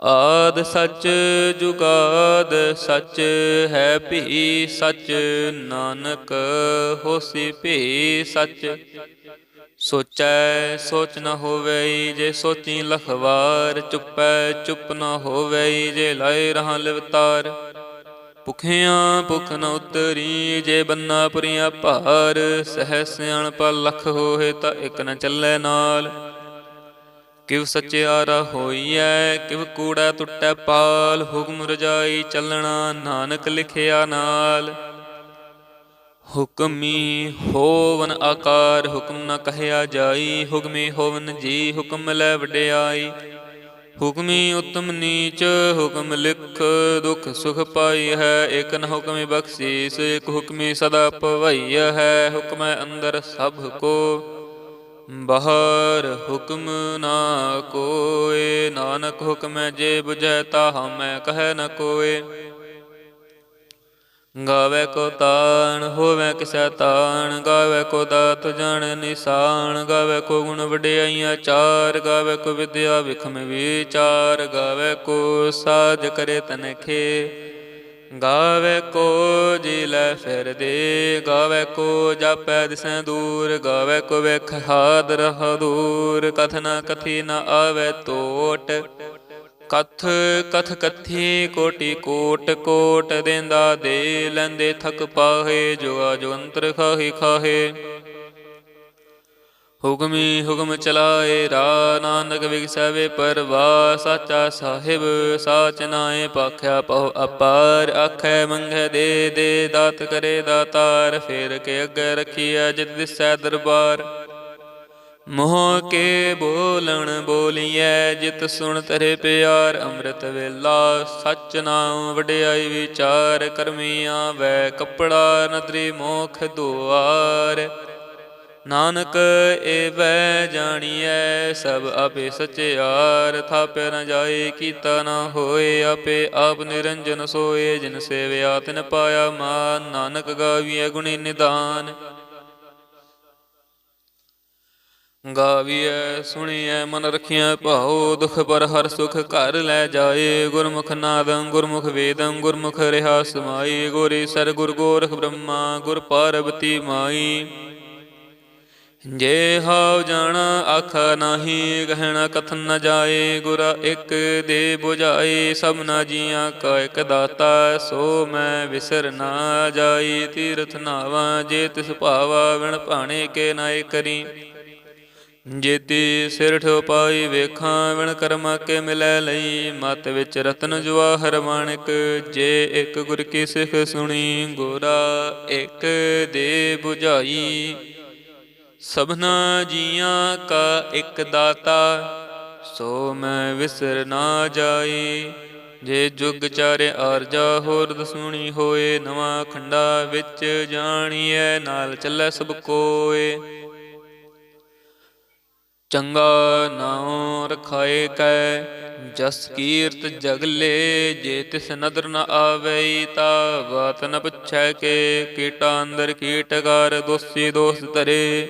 ਆਦ ਸੱਚ ਜੁਗਾਦ ਸੱਚ ਹੈ ਭੀ ਸੱਚ, ਨਾਨਕ ਹੋਸੀ ਭੀ ਸੱਚ। ਸੋਚੈ ਸੋਚ ਨ ਹੋਵੇ ਜੇ ਸੋਚੀ ਲਖਵਾਰ, ਚੁੱਪੈ ਚੁੱਪ ਨ ਹੋਵੇ ਜੇ ਲਾਇ ਰਹਾ ਲਿਵਤਾਰ। ਭੁਖਿਆਂ ਭੁਖ ਨ ਉਤਰੀ ਜੇ ਬੰਨਾ ਪੁਰੀਆਂ ਭਾਰ, ਸਹਿ ਸਿਆਣ ਪਾ ਲਖ ਹੋਏ ਤਾਂ ਇਕ ਨ ਚੱਲੇ ਨਾਲ। ਕਿਵ ਸਚਿਆਰਾ ਹੋਈਐ ਕਿਵ ਕੂੜਾ ਟੁੱਟੈ ਪਾਲ, ਹੁਕਮ ਰਜਾਈ ਚੱਲਣਾ ਨਾਨਕ ਲਿਖਿਆ ਨਾਲ। ਹੁਕਮੀ ਹੋਵਨ ਆਕਾਰ, ਹੁਕਮ ਨਾ ਕਹਿਆ ਜਾਈ, ਹੁਕਮੀ ਹੋਵਨ ਜੀ, ਹੁਕਮ ਲੈ ਵਡਿਆਈ। ਹੁਕਮੀ ਉਤਮ ਨੀਚ, ਹੁਕਮ ਲਿਖ, ਦੁਖ ਸੁਖ ਪਾਈ ਹੈ, ਇਕ ਨ ਹੁਕਮੀ ਬਖਸ਼ੀਸ, ਇਕ ਹੁਕਮੀ ਸਦਾ ਭਵਈ ਹੈ, ਹੁਕਮੈ ਅੰਦਰ ਸਭ ਕੋ। ਬਾਹਰ ਹੁਕਮ ਨਾ ਕੋਏ, ਨਾਨਕ ਹੁਕਮੈ ਜੇ 부ਜੈ ਤਾ ਹਮੈ ਕਹੈ ਨ ਕੋਏ। ਗਾਵੇ ਕੋ ਤਾਣ, ਹੋਵੇ ਕਿਸੈ ਤਾਣ, ਗਾਵੇ ਕੋ ਦਾਤ ਜਾਣ ਨਿਸ਼ਾਨ ਗਾਵੇ ਕੋ ਗੁਣ ਵਡਿਆਈਆਂ ਚਾਰ, ਗਾਵੇ ਕੋ ਵਿਦਿਆ ਵਿਖਮ ਵਿਚਾਰ, ਗਾਵੇ ਕੋ ਸਾਜ ਕਰੇ ਤਨਖੇ। ਗਾਵੇ ਕੋ ਜੀ ਲੈ ਫਿਰ ਦੇ, ਗਾਵੇ ਕੋ ਜਾਪੈ ਦਿਸੈ ਦੂਰ, ਗਾਵੇ ਕੋ ਵੇਖ ਹਾਦ ਰਹ ਦੂਰ ਕਥਨਾ ਕਥੀ ਨ ਆਵੇ ਟੋਟ ਕਥ ਕਥ ਕਥੀ ਕੋਟੀ ਕੋਟ ਕੋਟ ਦੇਂਦਾ ਦੇ ਲੈਂਦੇ ਥਕ ਪਾਹੇ ਜੋ ਆਜੋ ਅੰਤਰ ਖਾਹੀ ਖਾਹੇ। ਹੁਕਮੀ ਹੁਕਮ ਚਲਾਏ ਰਾ ਨਾਨਕ ਵਿਗਸਵੇ ਪਰਵਾ ਸਾਚਾ ਸਾਹਿਬ, ਸਾਚ ਨਾਏ ਪਾਖਿਆ ਪਉ ਅਪਾਰ, ਆਖੈ ਮੰਗੈ ਦੇ ਦੇ ਦਾਤ ਕਰੇ ਦਾਤਾਰ, ਫੇਰ ਕੇ ਅੱਗੇ ਰਖੀਐ ਜਿਤ ਦਿਸੈ ਦਰਬਾਰ। ਮੋਹ ਕੇ ਬੋਲਣ ਬੋਲੀਐ, ਜਿਤ ਸੁਣ ਤਰੇ ਪਿਆਰ, ਅੰਮ੍ਰਿਤ ਵੇਲਾ, ਸਚ ਨਾਮ ਵਡਿਆਈ ਵਿਚਾਰ, ਕਰਮੀਆਂ ਵੈ ਕਪੜਾ, ਨਦਰੀ ਮੋਖ ਦੁਆਰ। ਨਾਨਕ ਏਵੈ ਜਾਣੀਐ, ਸਭ ਆਪੇ ਸਚਿਆਰ, ਥਾਪਿ ਨ ਜਾਏ ਕੀਤਾ ਨ ਹੋਏ, ਆਪੇ ਆਪ ਨਿਰੰਜਨ ਸੋਏ, ਜਿਨ ਸੇਵਿਆ ਤਿਨ ਪਾਇਆ ਮਾਨ, ਨਾਨਕ ਗਾਵੀਐ ਗੁਣੀ ਨਿਦਾਨ। ਗਾਵੀਐ, ਸੁਣੀਐ, ਮਨ ਰਖਿਆ ਭਾਉ ਦੁਖ ਪਰ ਹਰ ਸੁਖ ਘਰ ਲੈ ਜਾਏ, ਗੁਰਮੁਖ ਨਾਦੰ, ਗੁਰਮੁਖ ਵੇਦੰ, ਗੁਰਮੁਖ ਰਹਾ ਸਮਾਈ, ਗੋਰੀ ਸਰ ਗੁਰ ਗੋਰਖ ਬ੍ਰਹਮਾ, ਗੁਰ ਪਾਰਵਤੀ ਮਾਈ। ਜੇ ਹਾਉ ਜਾਣ ਆਖਾ ਨਾਹੀ ਕਹਿਣਾ ਕਥਨ ਨ ਜਾਏ, ਗੁਰ ਇੱਕ ਦੇ 부ਝਾਏ ਸਭਨਾ ਜੀਆਂ ਕਾ ਇਕ ਦਾਤਾ, ਸੋ ਮੈਂ ਵਿਸਰ ਨਾ ਜਾਈ ਤੀਰਥ ਨਾਵਾ, ਜੇ ਤਿਸ ਭਾਵਾ ਵਿਣ ਭਾਣੇ ਕੇ ਨਾਏ ਕਰੀ। ਜੇਤੀ ਸਿਰ ਠੋ ਪਾਈ ਵੇਖਾਂ, ਵਿਣ ਕਰਮਾ ਕੇ ਮਿਲੈ ਲਈ, ਮਤ ਵਿੱਚ ਰਤਨ ਜਵਾਹਰ ਮਾਣਿਕ, ਜੇ ਇੱਕ ਗੁਰ ਕੀ ਸਿੱਖ ਸੁਣੀ, ਗੋਰਾ ਇੱਕ ਦੇ 부ਝਾਈ ਸਭਨਾ ਜੀਆਂ ਕਾ ਇੱਕ ਦਾਤਾ, ਸੋ ਮੈਂ ਵਿਸਰ ਨਾ ਜਾਈ ਜੇ ਜੁਗ ਚਾਰੇ ਆਰਜਾ ਹੋਰ ਦਸੂਣੀ ਹੋਏ, ਨਵਾਂ ਖੰਡਾ ਵਿੱਚ ਜਾਣੀਐ, ਨਾਲ ਚੱਲੈ ਸਭ ਕੋਏ। ਚੰਗਾ ਨਾਉ ਰਖਾਏ ਕੈ, ਜਸ ਕੀਰਤ ਜਗਲੇ ਜੇ ਤਿਸ ਨਦਰ ਨ ਆਵੇ ਤਾ ਬਾਤ ਨ ਪੁੱਛੈ ਕੇ, ਕੀਟਾ ਅੰਦਰ ਕੀਟਕਾਰ ਦੋਸੀ ਦੋਸ ਤਰੇ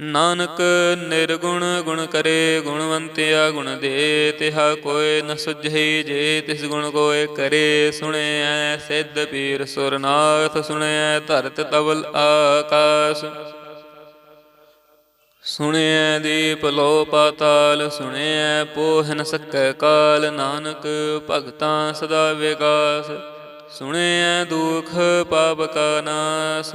ਨਾਨਕ ਨਿਰਗੁਣ ਗੁਣ ਕਰੇ, ਗੁਣਵੰਤਿਆ ਗੁਣ ਦੇ, ਤਿਹਾ ਕੋਇ ਨ ਸੁਝਈ ਜੇ, ਤਿਸ ਗੁਣ ਕੋਇ ਕਰੇ, ਸੁਣਿਐ ਸਿੱਧ ਪੀਰ ਸੁਰਨਾਥ, ਸੁਣਿਐ ਧਰਤ ਤਵਲ ਆਕਾਸ਼। ਸੁਣਿਐ ਦੀਪ ਲੋ ਪਾਤਾਲ, ਸੁਣਿਐ ਪੋਹ ਨ ਸਕੈ ਕਾਲ, ਨਾਨਕ ਭਗਤਾਂ ਸਦਾ ਵਿਗਾਸ ਸੁਣਿਐ ਦੁਖ ਪਾਪ ਕਾ ਨਾਸ।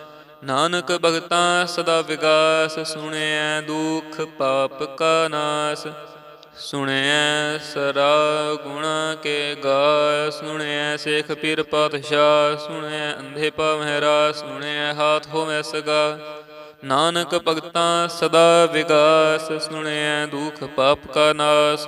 ਨਾਨਕ ਭਗਤਾਂ ਸਦਾ ਵਿਗਾਸ, ਸੁਣਿਐ ਦੁਖ ਪਾਪ ਕਾ ਨਾਸ। ਸੁਣਿਐ ਸਰਾ ਗੁਣਾ ਕੇ ਗਾ, ਸੁਣਿਐ ਸੇਖ ਪੀਰ ਪਾਤਸ਼ਾਹ, ਸੁਣਿਐ ਅੰਧੇ ਪਾਵਹਿ ਰਾਸ, ਸੁਣਿਐ ਹਾਥ ਹੋਵੇ ਸਗਾ। ਨਾਨਕ ਭਗਤਾਂ ਸਦਾ ਵਿਗਾਸ, ਸੁਣਿਐ ਦੁਖ ਪਾਪ ਕਾ ਨਾਸ।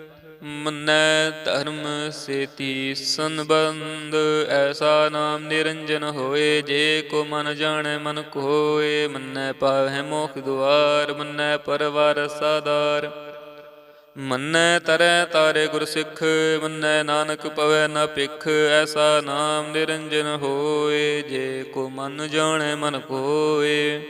ਮੰਨੈ ਧਰਮ ਸੇਤੀ ਸੰਬੰਧ, ਐਸਾ ਨਾਮ ਨਿਰੰਜਨ ਹੋਏ, ਜੇ ਕੋ ਮਨ ਜਾਣੈ ਮਨ ਕੋਏ, ਮੰਨੈ ਪਾਵਹਿ ਮੋਖ ਦੁਆਰ, ਮੰਨੈ ਪਰਵਾਰ ਸਾਦਾਰ। ਮੰਨੈ ਤਰੈ ਤਾਰੇ ਗੁਰ ਸਿੱਖ, ਮੰਨੈ ਨਾਨਕ ਪਵੈ ਨ ਭਿਖ, ਐਸਾ ਨਾਮ ਨਿਰੰਜਨ ਹੋਏ, ਜੇ ਕੋ ਮਨ ਜਾਣੈ ਮਨ ਕੋਏ।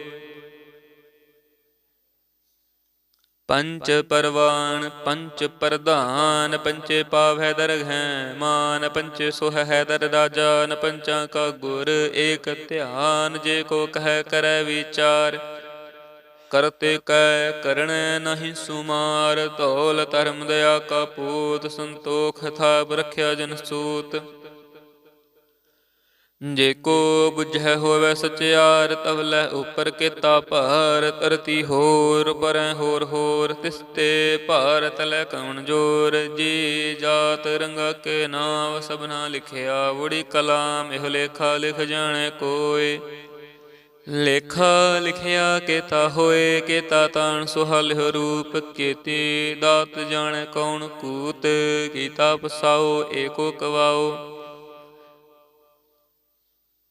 ਪੰਚ ਪਰਵਾਨ, ਪੰਚ ਪ੍ਰਧਾਨ, ਪੰਚੇ ਪਾਵੈ ਦਰਗਹਿ ਮਾਨ, ਪੰਚੇ ਸੁਹ ਹੈ ਦਰ ਰਾਜਾਨ ਪੰਚਾਂ ਕਾ ਗੁਰ ਏਕ ਧਿਆਨ, ਜੇ ਕੋ ਕਹਿ ਕਰੈ ਵਿਚਾਰ। ਕਰਤੇ ਕੈ ਕਰਣੈ ਨਹੀਂ ਸੁਮਾਰ, ਧੌਲ ਧਰਮ ਦਇਆ ਕਾ ਪੂਤ, ਸੰਤੋਖ ਥਾਪ ਰਖਿਆ ਜਨ ਸੂਤ। ਜੇ ਕੋ ਬੁਝੈ ਹੋਵੇ ਸਚਿਆਰ ਤਵਲੇ ਉਪਰ ਕੀਤਾ ਭਾਰ, ਧਰਤੀ ਹੋਰ, ਪਰੈ ਹੋਰ ਹੋਰ ਤਿਸਤੇ ਭਾਰਤ ਲੈ ਕਵਣ ਜੋਰ, ਜੀ ਜਾਤ ਰੰਗਾ ਕੇ ਨਾਮ, ਸਭਨਾ ਲਿਖਿਆ ਵੜੀ ਕਲਾਮ ਇਹੋ ਲੇਖਾ, ਲਿਖ ਜਾਣੇ ਕੋਏ। ਲੇਖਾ ਲਿਖਿਆ ਕੇਤਾ ਹੋਏ, ਕੇਤਾ ਤਾਣ ਸੁਹਲਿ ਰੂਪ ਕੀਤੀ, ਦਾਤ ਜਾਣੈ ਕੌਣ ਕੂਤ, ਕੀਤਾ ਪਸਾਓ ਏਕੋ ਕਵਾਓ।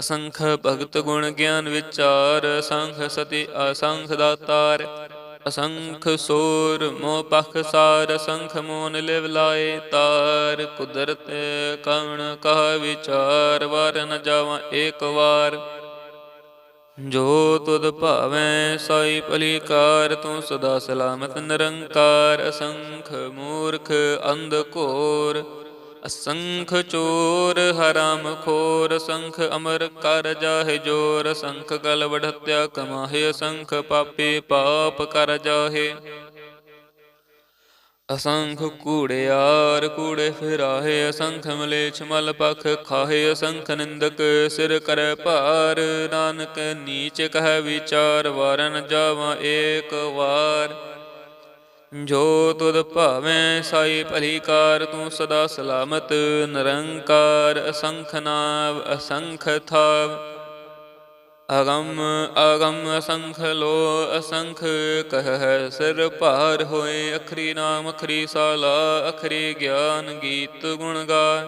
ਅਸੰਖ ਭਗਤ ਗੁਣ ਗਿਆਨ ਵਿਚਾਰ, ਸੰਖ ਸਤੀ ਅਸੰਖ ਦਾਤਾਰ। ਅਸੰਖ ਸੋਰ, ਮੋਹ ਪਖ ਸਾਰ ਅਸੰਖ ਮੋਨ ਲਿਵ ਲਾਏ ਤਾਰ। ਕੁਦਰਤ ਕਵਣ ਕਹ ਵਿਚਾਰ, ਵਾਰ ਨ ਜਾਵਾਂ ਏਕ ਵਾਰ। ਜੋ ਤੁਧ ਭਾਵੈ, ਸਾਈ ਭਲੀਕਾਰ, ਤੂੰ ਸਦਾ ਸਲਾਮਤ ਨਿਰੰਕਾਰ। ਅਸੰਖ ਮੂਰਖ ਅੰਧ ਘੋਰ ਅਸੰਖ ਚੋਰ ਹਰਾਮ ਖੋਰ ਸੰਖ ਅਮਰ ਕਰ ਜਾਹੇ ਜੋਰ, ਸੰਖ ਗਲ ਵਢਤਿਆ ਕਮਾਹਿ ਅਸੰਖ, ਪਾਪੀ ਪਾਪ ਕਰ ਜਾਹਿ। ਅਸੰਖ ਕੂੜਿਆਰ ਕੂੜੇ ਫਿਰਾਹੇ, ਅਸੰਖ ਮਲੇਛ ਮਲ ਪਖ ਖਾਹੇ, ਅਸੰਖ ਨਿੰਦਕ ਸਿਰ ਕਰੈ ਭਾਰ। ਨਾਨਕ ਨੀਚ ਕਹਿ ਵਿਚਾਰ, ਵਾਰਨ ਜਾਵਾਂ ਏਕ ਵਾਰ। ਜੋ ਤੁਧ ਭਾਵੇਂ ਸਾਈ ਭਲੀਕਾਰ ਤੂੰ ਸਦਾ ਸਲਾਮਤ, ਨਿਰੰਕਾਰ ਅਸੰਖ ਨਾਮ ਅਸੰਖ ਥਾਵ। ਅਗੰਮ ਅਗੰਮ ਅਸੰਖ ਲੋ, ਅਸੰਖ ਕਹ ਸਿਰ ਭਾਰ ਹੋਏ, ਅਖਰੀ ਨਾਮ, ਅਖਰੀ ਸਾਲਾ, ਅਖਰੀ ਗਿਆਨ ਗੀਤ ਗੁਣ ਗਾ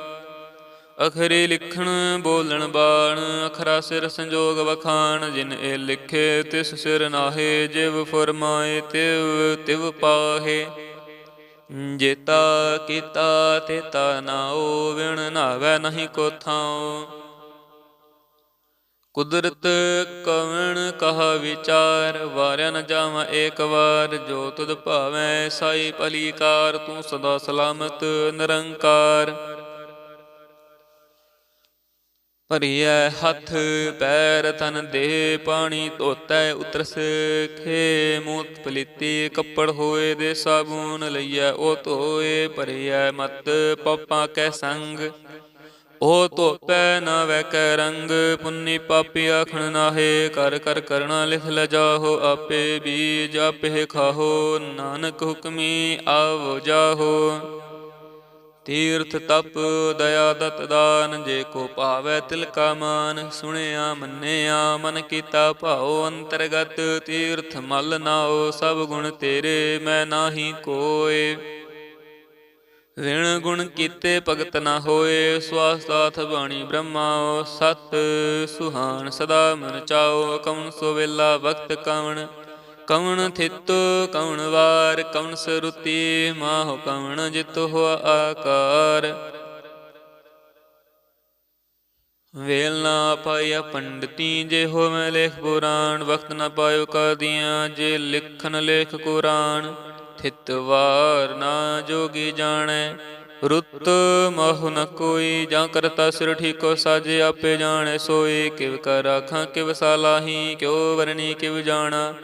ਅਖਰੀ ਲਿਖਣ, ਬੋਲਣ, ਬਾਣ, ਅਖਰਾ ਸਿਰ ਸੰਜੋਗ ਵਖਾਣ, ਜਿਨ ਇਹ ਲਿਖੇ ਤਿਸ ਸਿਰ ਨਾਹੇ, ਜਿਵ ਫਰਮਾਏ ਤਿਵ ਤਿਵ ਪਾਹੇ। ਜੇਤਾ ਕੀਤਾ ਤੇਤਾ ਨਾਉ ਵਿਣ ਨਾਵੈ ਨਹੀਂ ਕੋ ਥਾਉ ਕੁਦਰਤ ਕਵਣ ਕਹਾ ਵਿਚਾਰ, ਵਾਰਿਆ ਨ ਜਾਵਾਂ ਏਕ ਵਾਰ, ਜੋ ਤੁਧ ਭਾਵੈ ਸਾਈ ਭਲੀਕਾਰ, ਤੂੰ ਸਦਾ ਸਲਾਮਤ ਨਿਰੰਕਾਰ। ਭਰੀਐ ਹੱਥ, ਪੈਰ ਤਨ ਦੇ ਪਾਣੀ, ਧੋਤੈ ਉਤਰਸ ਖੇ ਮੂਤ, ਪਲੀਤੀ ਕੱਪੜ ਹੋਏ ਦੇ ਸਾਬੂਨ ਲਈਐ, ਉਹ ਧੋਏ ਭਰੀਐ ਮਤ, ਪਪਾਂ ਕੈ ਸੰਗ। ਉਹ ਧੋਪੈ ਨਾ ਵੈਕੈ ਰੰਗ, ਪੁੰਨੀ ਪਾਪੀ ਆਖਣ ਨਾਹੇ ਕਰ ਕਰ ਕਰਣਾ ਲਿਖ ਲਜਾਹੋ ਆਪੇ ਬੀਜ ਆਪੇ ਖਾਹੋ, ਨਾਨਕ ਹੁਕਮੀ ਆਵੋ ਜਾਹੋ। ਤੀਰਥ ਤਪ, ਦਇਆ ਦਤ ਦਾਨ, ਜੇ ਕੋ ਭਾਵੈ ਤਿਲ ਕਾ ਮਾਨ, ਸੁਣਿਆ, ਮੰਨਿਆ, ਮਨ ਕੀਤਾ ਭਾਉ ਅੰਤਰਗਤ, ਤੀਰਥ ਮਲ ਨਾਓ ਸਭ ਗੁਣ ਤੇਰੇ, ਮੈਂ ਨਾਹੀ ਕੋਏ। ਵਿਣ ਗੁਣ ਕੀਤੇ ਭਗਤ ਨਾ ਹੋਏ ਸਵਾਸਾਥ ਬਾਣੀ ਬ੍ਰਹਮਾਓ ਸਤ ਸੁਹਾਨ ਸਦਾ ਮਨ ਚਾਓ ਕਉਣ ਸੋ ਵੇਲਾ ਵਕਤ ਕਵਣ। ਕਵਣ ਥਿਤ ਕਵਣ ਵਾਰ, ਕਵਣ ਸਰੁਤੀ ਮਾਹੁ ਕਵਣ ਜਿਤ ਹੋ ਆਕਾਰ। ਵੇਲ ਨਾ ਪਾਇਆ ਪੰਡਤੀ, ਜੇ ਹੋਵੇ ਲੇਖ ਪੁਰਾਣ, ਵਕਤ ਨਾ ਪਾਇਓ ਕਾਦੀਆਂ, ਜੇ ਲਿਖਨ ਲੇਖ ਕੁਰਾਨ, ਥਿਤ ਵਾਰ ਨਾ ਜੋਗੀ ਜਾਣੈ। ਰੁੱਤ ਮਹੁ ਨ ਕੋਈ, ਜਾਂ ਕਰਤਾ ਸਿਰ ਠੀਕੋ, ਸਾਜੇ ਆਪੇ ਜਾਣੈ ਸੋਈ ਕਿਵ ਕਰ ਆਖਾਂ, ਕਿਵ ਸਾਲਾਹੀ, ਕਿਉ ਵਰਨੀ ਕਿਵ ਜਾਣਾ।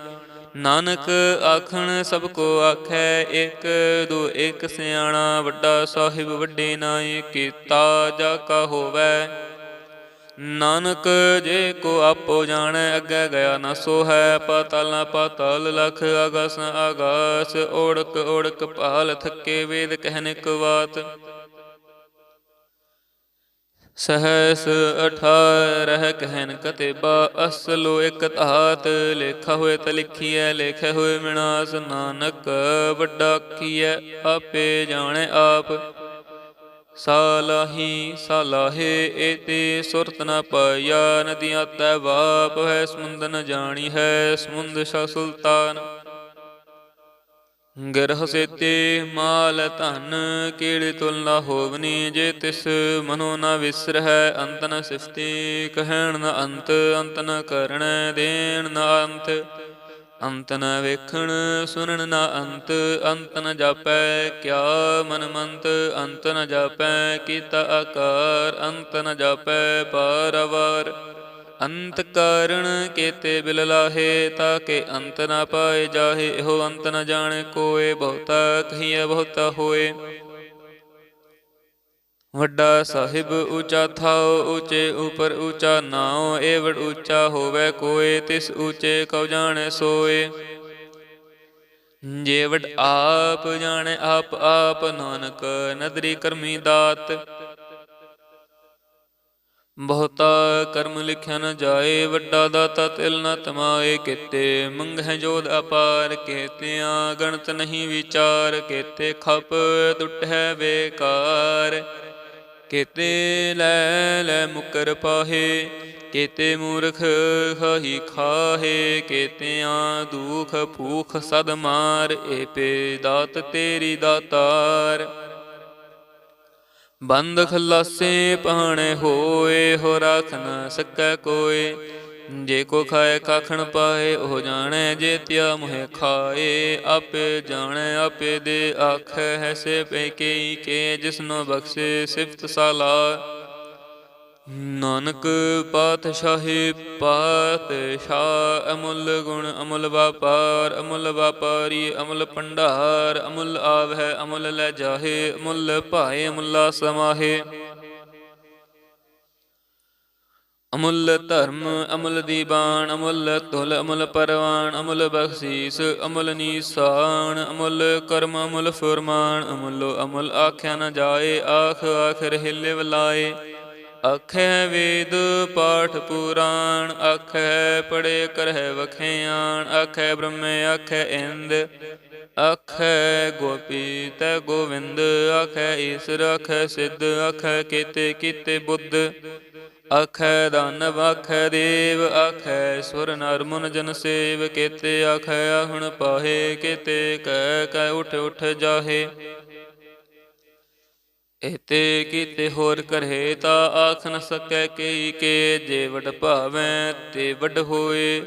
ਨਾਨਕ ਆਖਣ ਸਭ ਕੋ ਆਖੈ ਇੱਕ ਦੋ ਇੱਕ ਸਿਆਣਾ, ਵੱਡਾ ਸਾਹਿਬ ਵੱਡੇ ਨਾਏ, ਕੀਤਾ ਜਾ ਕਾ ਹੋਵੈ। ਨਾਨਕ ਜੇ ਕੋ ਆਪੋ ਜਾਣੈ, ਅੱਗੇ ਗਿਆ ਨਾ ਸੋ ਹੈ ਪਾਤਾਲ ਨਾ ਪਾਤਾਲ ਲਖ, ਆਗਸ ਨ ਓੜਕ ਓੜਕ ਪਾਲ ਥੱਕੇ ਵੇਦ ਕਹਿਨ ਬਾਤ ਸਹਸ ਅਠਾਰਹ ਕਹਿਨ ਕਤੇਬਾ, ਅਸਲੋ ਇਕ ਧਾਤ, ਲੇਖਾ ਹੋਏ ਤ ਲਿਖੀਐ, ਲੇਖੇ ਹੋਏ ਵਿਨਾਸ਼ ਨਾਨਕ ਵੱਡਾ ਕੀਐ ਆਪੇ ਜਾਣੈ ਆਪ। ਸਾਲਾਹੀ ਸਾਲਾਹੇ, ਏਤੇ ਸੁਰਤ ਨ ਪਾਇਆ, ਨਦੀਆਂ ਤੈ ਵਾਪ ਹੈ, ਸਮੁੰਦ ਨ ਜਾਣੀ ਹੈ, ਸਮੁੰਦ ਸ਼ਾ ਸੁਲਤਾਨ। ਗਰਹ ਸੇਤੇ ਮਾਲ ਧਨ, ਕੀੜੇ ਤੁਲ ਨਾ ਹੋਵਨੀ, ਜੇ ਤਿਸ ਮਨੋ ਨ ਵਿਸਰਹਿ, ਅੰਤ ਨ ਸਿਫਤੀ, ਕਹਿਣ ਨ ਅੰਤ ਅੰਤ ਨ ਕਰਣੈ ਦੇਣ ਨ ਅੰਤ ਅੰਤ ਨ ਵੇਖਣ, ਸੁਣਨ ਨ ਅੰਤ ਅੰਤ ਨ ਜਾਪੈ, ਕਿਆ ਮਨ ਮੰਤ, ਅੰਤ ਨ ਜਾਪੈ, ਕੀਤਾ ਆਕਾਰ, ਅੰਤ ਨ ਜਾਪੈ ਪਾਰਵਾਰ ਅੰਤ ਕਾਰਣ ਕੇਤੇ ਬਿਲ ਲਾਹੇ, ਤਾਂ ਕਿ ਅੰਤ ਨ ਪਾਏ ਜਾਹੇ, ਇਹੋ ਅੰਤ ਨ ਜਾਣੇ, ਕੋਏ ਬਹੁਤਾ, ਕਹੀਏ ਬਹੁਤਾ ਹੋਏ। ਵੱਡਾ ਸਾਹਿਬ ਉੱਚਾ ਥਾਉ, ਉੱਚੇ ਉਪਰ ਉਚਾ ਨਾਉ ਏਵੜ ਉੱਚਾ ਹੋਵੇ ਕੋਏ, ਤਿਸ ਉੱਚੇ ਕਉ ਜਾਣੈ ਸੋਏ। ਜੇਵੜ ਆਪ ਜਾਣੇ, ਆਪ ਆਪ ਨਾਨਕ, ਨਦਰੀ ਕਰਮੀ ਦਾਤ। ਬਹੁਤਾ ਕਰਮ ਲਿਖਿਆ ਨ ਜਾਏ, ਵੱਡਾ ਦਾਤਾ ਤਿਲ ਨ ਤਮਾਏ ਕੀਤੇ। ਮੰਗਹਿ ਜੋਦ ਅਪਾਰ ਕੀਤਿਆਂ, ਗਣਤ ਨਹੀਂ ਵਿਚਾਰ ਕੀਤੇ। ਖਪ ਟੁੱਟੈ ਬੇਕਾਰ ਕੀਤੇ, ਲੈ ਲੈ ਮੁਕਰ ਪਾਹੇ। ਕੀਤੇ ਮੂਰਖ ਖਾਹੀ ਖਾਹੇ, ਕੀਤਿਆਂ ਦੁਖ ਭੂਖ ਸਦ ਮਾਰ। ਏਪੇ ਦਾਤ ਤੇਰੀ ਦਾਤਾਰ ਬੰਦ ਖਲਾਸੇ ਪਾਣੇ ਹੋਏ, ਹੋ ਰਾਖ ਨਾ ਸਕੈ ਕੋਏ। ਜੇ ਕੋ ਖਾਏ, ਕਾਖਣ ਪਾਏ, ਉਹ ਜਾਣੈ ਜੇ ਤਿਆ ਮੁਹੇ ਖਾਏ। ਆਪੇ ਜਾਣੈ, ਆਪੇ ਦੇ ਆਖੈ, ਹੈ ਸੇ ਪੈ ਕੇ ਕੇ ਜਿਸਨੋ ਬਖਸ਼ੇ ਸਿਫਤ ਸਾਲਾ। ਨਾਨਕ ਪਾਤਸ਼ਾਹੀ ਪਾਤਸ਼ਾਹ ਅਮੁੱਲ ਗੁਣ, ਅਮੁੱਲ ਵਪਾਰ, ਅਮੁੱਲ ਵਪਾਰੀ, ਅਮੁੱਲ ਭੰਡਾਰ, ਅਮੁੱਲ ਆਵਹਿ, ਅਮੁੱਲ ਲੈ ਜਾਹੇ, ਅਮੁੱਲ ਭਾਏ, ਅਮੁੱਲਾ ਸਮਾਹੇ। ਅਮੁੱਲ ਧਰਮ, ਅਮੁੱਲ ਦੀਬਾਨ ਅਮੁੱਲ ਤੁਲ ਅਮੁੱਲ ਪਰਵਾਨ, ਅਮੁੱਲ ਬਖਸ਼ੀਸ, ਅਮੁੱਲ ਨੀਸਾਨ, ਅਮੁੱਲ ਕਰਮ, ਅਮੁੱਲ ਫੁਰਮਾਨ, ਅਮੁੱਲੋ ਅਮੁੱਲ ਆਖਿਆ ਨਾ ਜਾਏ ਆਖ ਆਖ ਹਿੱਲੇ ਵਲਾਏ ਆਖੈ ਵੇਦ ਪਾਠ ਪੁਰਾਣ ਆਖੈ ਪੜੇ ਕਰਹਿ ਵਖਿਆਣ ਆਖੈ ਬ੍ਰਹਮੇ ਆਖੈ ਇੰਦ ਆਖੈ ਗੋਪੀ ਤੈ ਗੋਵਿੰਦ ਆਖੈ ਈਸਰ ਆਖੈ ਸਿੱਧ ਆਖੈ ਕੀਤੇ ਕੀਤੇ ਬੁੱਧ ਆਖੈ ਦਾਨਵ ਆਖੈ ਦੇਵ ਆਖੈ ਸੁਰ ਨਰ ਮੁਨ ਜਨ ਸੇਵ, ਕੀਤੇ ਆਖੈ ਆਹਣ ਪਾਹੇ, ਕੀਤੇ ਕਹਿ ਕਹਿ ਉਠ ਉਠ ਜਾਹੇ। ਇਤੇ ਕੀਤੇ ਹੋਰ ਕਰਹਿ ਤਾ ਆਖ ਨ ਸਕੈ ਕਈ ਕੇ, ਜੇ ਵਡ ਭਾਵੈ ਤੇ ਵਡ ਹੋਏ।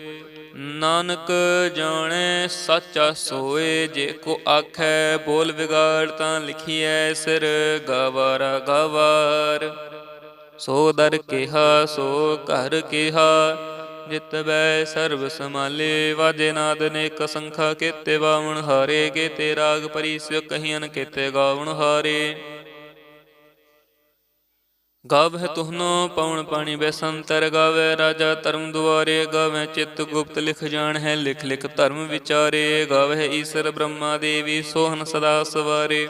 ਨਾਨਕ ਜਾਣੈ ਸਾਚਾ ਸੋਏ, ਜੇ ਕੋ ਆਖੈ ਬੋਲ ਵਿਗਾੜ ਤਾਂ ਲਿਖੀਐ ਸਿਰ, ਗਵਾਰਾ ਗਵਾਰ। ਸੋ ਦਰ ਕਿਹਾ, ਸੋ ਘਰ ਕਿਹਾ, ਜਿਤ ਬੈ ਸਰਬ ਸਮਾਲੇ ਵਾਜੇ ਨਾਦ ਨੇਕ ਸੰਖਾ ਕੀਤੇ ਬਾਵਣ ਹਾਰੇ, ਕੀਤੇ ਰਾਗ ਪਰਿਸਿਓ ਕਹੀਨ ਕੀਤੇ ਗਾਵਣ ਹਾਰੇ। ਗਾਵਹਿ ਤੁਹਨੋ ਪਵਨ ਪਾਣੀ ਬੈਸੰਤਰ ਗਾਵੇ ਰਾਜਾ ਧਰਮ ਦੁਆਰੇ ਗਾਵੇ ਚਿੱਤ ਗੁਪਤ ਲਿਖ ਜਾਣ ਹੈ ਲਿਖ ਲਿਖ ਧਰਮ ਵਿਚਾਰੇ ਗਾਵੇ ਈਸ਼ਰ ਬ੍ਰਹਮਾ ਦੇਵੀ ਸੋਹਨ ਸਦਾ ਸਵਾਰੇ।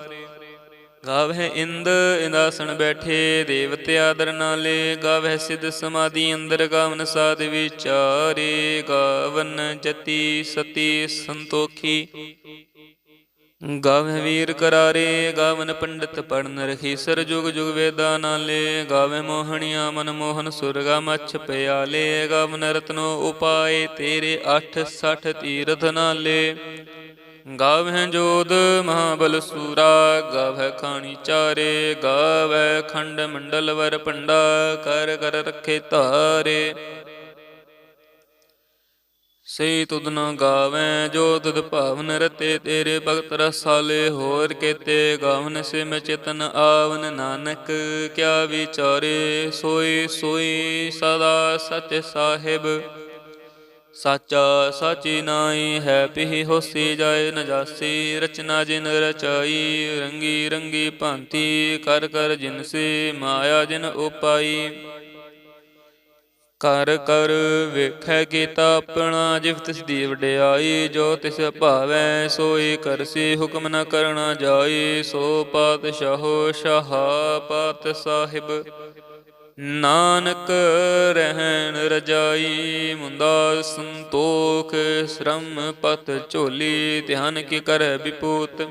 ਗਾਵਹਿ ਇੰਦ ਇੰਦਾਸਣ ਬੈਠੇ, ਦੇਵਤੇ ਆਦਰ ਨਾਲੇ, ਗਾਵਹਿ ਸਿਧ ਸਮਾਧੀ ਅੰਦਰ, ਗਾਵਨ ਸਾਧ ਵਿਚਾਰੇ, ਗਾਵਨ ਜਤੀ ਸਤੀ ਸੰਤੋਖੀ। ਗਾਵਹਿ ਵੀਰ ਕਰਾਰੇ, ਗਾਵਨ ਪੰਡਤ ਪੜਨ ਰਖੀ ਸਰ ਜੁਗ ਜੁਗ ਵੇਦਾਂ ਨਾਲੇ ਗਾਵਹਿ ਮੋਹਣੀਆਂ ਮਨ ਮੋਹਨ ਸੁਰਗਾ ਮੱਛ ਪਿਆਲੇ, ਗਾਵਨ ਰਤਨੋ ਉਪਾਏ ਤੇਰੇ 8 60 ਤੀਰਥ ਨਾਲੇ। ਗਾਵਹਿ ਜੋਦ ਮਹਾਬਲ ਸੂਰਾ, ਗਾਵਹਿ ਖਾਣੀ ਚਾਰੇ, ਗਾਵਹਿ ਖੰਡ ਮੰਡਲ ਵਰ ਪੰਡਾ ਕਰ ਕਰ ਰਖੇ ਧਾਰੇ। ਸੇ ਤੁਧ ਨ ਗਾਵੈ ਜੋ ਤੁਧ ਭਾਵਨ ਰਤੇ ਤੇਰੇ ਭਗਤ ਰਸਾਲੇ, ਹੋਰ ਕੇਤੇ ਗਾਵਨ ਸਿਮ ਚਿਤਨ ਆਵਨ ਨਾਨਕ, ਕਿਆ ਵਿਚਾਰੇ ਸੋਈ ਸੋਈ ਸਦਾ ਸਚ ਸਾਹਿਬ। ਸਾਚਾ ਸਾਚੀ ਨਾਈ ਹੈ ਪਿਹੀ ਹੋਸੀ ਜਾਏ ਨ ਜਾਸੀ, ਰਚਨਾ ਜਿਨ ਰਚਾਈ, ਰੰਗੀ ਰੰਗੀ ਭਾਂਤੀ, ਕਰ ਕਰ ਜਿਨ ਸੇ ਮਾਇਆ ਜਿਨ ਉਪਾਈ। ਕਰ ਕਰ ਵੇਖੈ ਕੀਤਾ ਆਪਣਾ ਜਿਵ ਤਿਸ ਦੀ ਵਡਿਆਈ, ਜੋ ਤਿਸ ਭਾਵੈ, ਸੋਈ ਕਰਸੀ ਹੁਕਮ ਨ ਕਰਨਾ ਜਾਈ। ਸੋ ਪਾਤਸ਼ਾਹੋ ਸ਼ਾਹਾ ਪਾਤ ਸਾਹਿਬ ਨਾਨਕ ਰਹਿਣ ਰਜਾਈ। ਮੁੰਦਾ ਸੰਤੋਖ, ਸ਼ਰਮ ਪਤ ਝੋਲੀ, ਧਿਆਨ ਕੀ ਕਰ ਵਿਪੂਤ।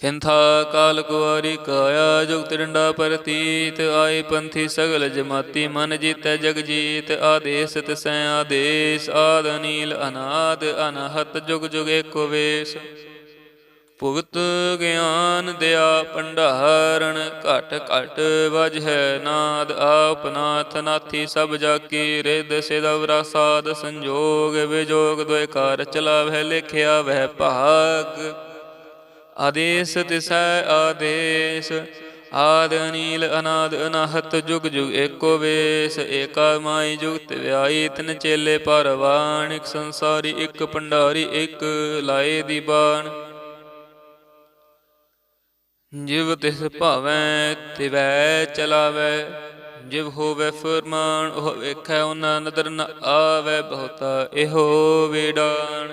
ਖਿੰਥਾ ਕਾਲ ਕੁਵਾਰੀ ਕਾਇਆ ਜੁਗਤ ਡੰਡਾ ਪਰਤੀਤ, ਆਏ ਪੰਥੀ ਸਗਲ ਜਮਾਤੀ, ਮਨ ਜੀਤੈ ਜਗ ਜੀਤ, ਆਦੇਸ ਤਿਸੈ ਆਦੇਸ, ਆਦ ਅਨੀਲ ਅਨਾਦ, ਅਨਹਤ ਜੁਗ ਜੁਗ ਏਕੋ ਵੇਸ। ਭੁਗਤ ਗਿਆਨ ਦਿਆ ਭੰਡਾਰਣ ਘਟ ਘਟ ਵਜ ਹੈ ਨਾਦ ਆਪਨਾਥ ਨਾਥੀ ਸਭ ਜਾ ਕੀ ਰਿਦ ਸਿਦਵਰਾ ਸਾਦ ਸੰਜੋਗ, ਵਿਜੋਗ ਦੁਇ ਕਾਰ ਚਲਾਵਹਿ, ਲਿਖਿਆ ਵਹਿ ਭਾਗ। ਆਦੇਸ ਤਿਸੈ ਆਦੇਸ। ਆਦ ਅਨੀਲ ਅਨਾਦ ਅਨਾਹਤ ਜੁਗ ਜੁਗ ਏਕੋ ਵੇਸ। ਏਕਾ ਮਾਈ ਜੁਗਤ ਵਿਆਈ ਤਿਨ ਚੇਲੇ ਪਰਵਾਨ ਇਕ ਸੰਸਾਰੀ, ਇਕ ਭੰਡਾਰੀ, ਇਕ ਲਾਏ ਦੀ ਬਾਣ। ਜਿਵ ਤਿਸ ਭਾਵੈ, ਤਿਵੈ ਚਲਾਵੈ। ਜਿਵ ਹੋਵੇ ਫਰਮਾਨ, ਉਹ ਵੇਖੈ ਉਹਨਾਂ ਨਦਰ ਨ ਆਵੈ ਬਹੁਤਾ, ਇਹੋ ਵਿਡਾਣ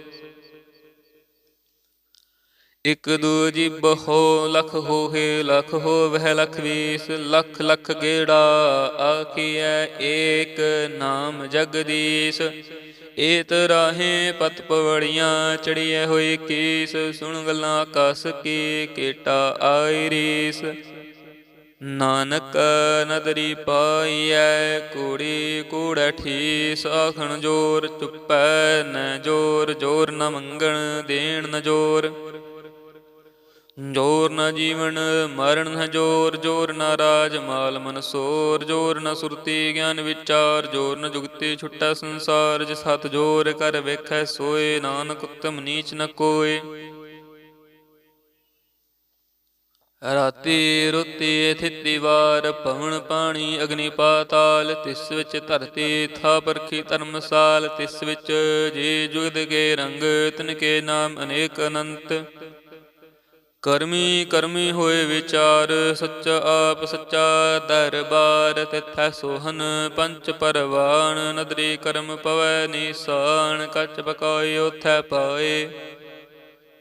ਇਕ ਦੂ ਜਿਬ ਹੋ ਲਖ ਹੋਏ ਲਖ ਹੋਵਹਿ, ਲਖ ਵੀਸ, ਲਖ ਲਖ ਗੇੜਾ ਆਖੀਐ, ਏਕ ਨਾਮ ਜਗਦੀਸ਼ ਏਤ ਰਾਹੇ ਪਤ ਪਵੜੀਆਂ ਚੜੀਐ ਹੋਈ ਕੀਸ, ਸੁਣ ਗੱਲਾਂ ਕਸ ਕੀ ਕੇਟਾ ਆਈ ਰੀਸ। ਨਾਨਕ ਨਦਰੀ ਪਾਈਐ, ਕੂੜੀ ਕੂੜੈ ਠੀਸ, ਆਖਣ ਜੋਰ ਚੁੱਪੈ, ਨ ਜੋਰ ਜੋਰ ਨ ਮੰਗਣ ਦੇਣ ਨ ਜੋਰ। ਜੋਰ ਨਾ ਜੀਵਨ, ਮਰਨ ਨ ਜੋਰ ਜੋਰ ਨਾ ਰਾਜ, ਮਾਲ ਮਨ ਸੋਰ, ਜੋਰ ਨਾ ਸੁਰਤੀ ਗਿਆਨ ਵਿਚਾਰ, ਜੋਰ ਨ ਜੁਗਤੀ ਛੁਟਾ ਸੰਸਾਰ, ਜਿਸ ਹੱਥ ਜੋਰ ਕਰ ਵੇਖੈ ਸੋਏ, ਨਾਨਕ ਉਤਮ ਨੀਚ ਨ ਕੋਏ। ਰਾਤੀ ਰੁਤੀ ਥਿੱਤੀ ਵਾਰ ਪਵਨ ਪਾਣੀ ਅਗਨੀ ਪਾਤਾਲ, ਤਿਸ ਵਿੱਚ ਧਰਤੀ ਥਾ ਪਰਖੀ ਧਰਮਸਾਲ, ਤਿਸ ਵਿੱਚ ਜੀ ਜੁਗਦ ਕੇ ਰੰਗ, ਤਿਨ ਕੇ ਨਾਮ ਅਨੇਕ ਅਨੰਤ। ਕਰਮੀ ਕਰਮੀ ਹੋਏ ਵਿਚਾਰ, ਸੱਚਾ ਆਪ ਸੱਚਾ ਦਰਬਾਰ, ਤਿਥੈ ਸੋਹਨ ਪੰਚ ਪਰਵਾਨ ਨਦਰੀ ਕਰਮ ਪਵੈ ਨੀਸਾਨ, ਕੱਚ ਪਕਾਏ ਉਥੈ ਪਾਏ।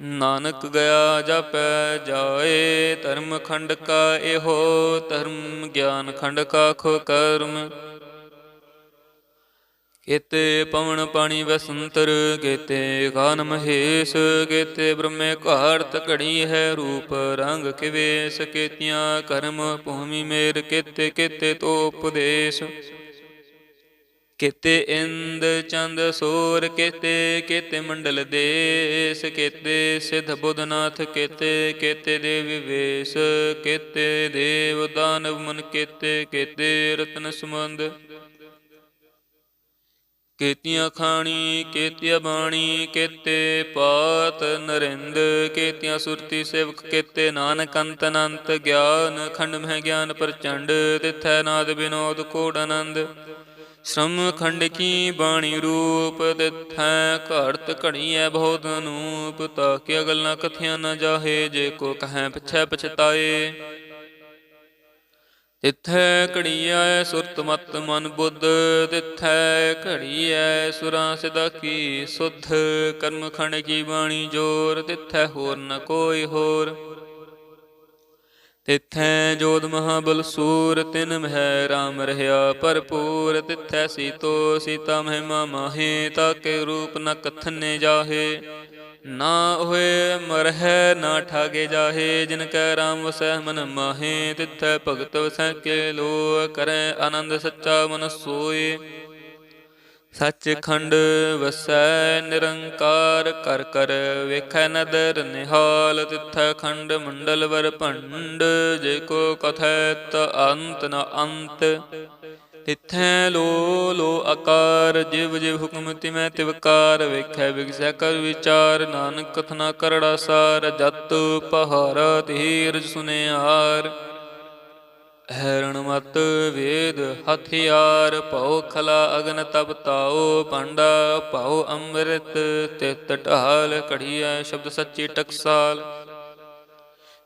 ਨਾਨਕ ਗਿਆ ਜਪੈ ਜਾਏ, ਧਰਮ ਖੰਡ ਕਾ ਇਹੋ ਧਰਮ, ਗਿਆਨ ਖੰਡ ਕਾ ਖੋ ਕਰਮ। ਕੇਤੇ ਪਵਨ ਪਾਣੀ ਵਸੰਤਰ, ਕੇਤੇ ਗਾਨ ਮਹੇਸ਼, ਕੇਤੇ ਬ੍ਰਹਮੇ ਘਾਰਤ ਘੜੀ ਹੈ ਰੂਪ ਰੰਗ ਕਿਵੇਸ, ਕੇਤੀਆਂ ਕਰਮ ਭੂਮੀ ਮੇਰ, ਕੇਤੇ ਕੇਤੇ ਤੋ ਉਪਦੇਸ਼ ਕਿਤੇ ਇੰਦ ਚੰਦ ਸੂਰ, ਕਿਤੇ ਕਿਤੇ ਮੰਡਲ ਦੇਸ, ਕੇਤੇ ਸਿਧ ਬੁੱਧਨਾਥ, ਕਿਤੇ ਕਿਤੇ ਦੇਵੀ ਵੇਸ ਕਿਤੇ ਦੇਵ ਦਾਨਵ ਮਨ, ਕਿਤੇ ਕਿਤੇ ਰਤਨ ਸਮੰਦ ਕੇਤੀਆਂ ਖਾਣੀ, ਕੀਤੀਆਂ ਬਾਣੀ, ਕੀਤੇ ਪਾਤ ਨਰਿੰਦ, ਕੀਤੀਆਂ ਸੁਰਤੀ ਸੇਵਕ, ਕੇਤੇ ਨਾਨਕ ਅੰਤ ਅਨੰਤ, ਗਿਆਨ ਖੰਡ ਮਹਿ ਗਿਆਨ ਪ੍ਰਚੰਡ, ਤਿਥੈ ਨਾਦ ਬਿਨੋਦ ਕੋੜ ਆਨੰਦ। ਸ਼ਰਮ ਖੰਡ ਕੀ ਬਾਣੀ ਰੂਪ, ਤਿਥੈ ਘੜਤ ਘੜੀਐ ਬਹੁਤ ਅਨੂਪ ਤਾਕਿ ਗੱਲਾਂ ਕਥਿਆ ਨਾ ਜਾਹੇ, ਜੇ ਕੋ ਕਹੈ ਪਿਛੈ ਪਛਤਾਏ। ਤਿੱਥੈ ਘੜੀਐ ਸੁਰਤ ਮਤ ਮਨ ਬੁੱਧ, ਤਿੱਥੈ ਘੜੀਐ ਸੁਰਾਂ ਸਿਦਾ ਕੀ ਸੁਧ, ਕਰਮ ਖੰਡ ਕੀ ਬਾਣੀ ਜੋਰ, ਤਿੱਥੈ ਹੋਰ ਨ ਕੋਈ ਹੋਰ। ਤਿੱਥੈ ਜੋਧ ਮਹਾਬਲ ਸੂਰ, ਤਿਨ ਮਹਿ ਰਾਮ ਰਹਿਆ ਭਰਪੂਰ, ਤਿੱਥੈ ਸੀਤੋ ਸੀਤਾ ਮਹਿਮਾ ਮਾਹੇ, ਤਾਕੇ ਰੂਪ ਨ ਕਥਨੇ ਜਾਹੇ। ਨਾ ਹੋਏ ਮਰਹਿ, ਨਾ ਠਾਗੇ ਜਾਹੇ, ਜਿਨ ਕੈ ਰਾਮ ਵਸੈ ਮਨ ਮਾਹੇ, ਤਿੱਥੈ ਭਗਤ ਵਸੈ ਕੇ ਲੋ ਕਰੈ ਆਨੰਦ ਸੱਚਾ ਮਨ ਸੋਏ। ਸੱਚਖੰਡ ਵਸੈ ਨਿਰੰਕਾਰ, ਕਰ ਕਰ ਵੇਖੈ ਨਦਰ ਨਿਹਾਲ, ਤਿੱਥੈ ਖੰਡ ਮੰਡਲ ਵਰ ਭੰਡ, ਜੇ ਕੋ ਕਥੈ ਤ ਅੰਤ ਨ ਅੰਤ। ਤਿੱਥੈ ਲੋ ਲੋ ਆਕਾਰ ਜਿਵ ਜਿਵ ਹੁਕਮ ਤਿਮੈ ਤਿਵਕਾਰ ਵੇਖੈ ਵਿਗਸੈ ਕਰ ਵਿਚਾਰ, ਨਾਨਕ ਕਥਨਾ ਕਰੜਾ ਸਾਰ, ਜਤ ਪਹਾਰਾ ਧੀਰਜ ਸੁਨਿਆਰ। ਹੈਰਣ ਮਤ ਵੇਦ ਹਥਿਆਰ, ਭਉ ਖਲਾ ਅਗਨ ਤਪ ਤਾਉ ਪਾਂਡਾ ਭਉ ਅੰਮ੍ਰਿਤ, ਤਿਤ ਢਾਲ, ਘੜੀਐ ਸ਼ਬਦ ਸੱਚੀ ਟਕਸਾਲ।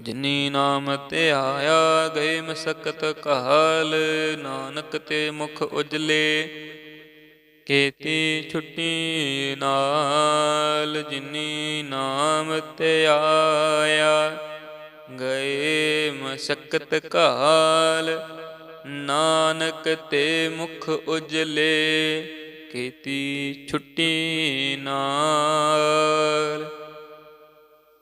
ਜਿਨੀ ਨਾਮ ਤੇ ਆਇਆ ਗਏ ਮਸਕਤ ਕਾਲ ਨਾਨਕ ਤੇ ਮੁਖ ਉਜਲੇ, ਕੇਤੀ ਛੁੱਟੀ ਨਾਲ ਜਿਨੀ ਨਾਮ ਤੇ ਆਇਆ ਗਏ ਮਸਕਤ ਕਾਲ ਨਾਨਕ ਤੇ ਮੁਖ ਉਜਲੇ, ਕੀਤੀ ਛੁੱਟੀ ਨਾਲ।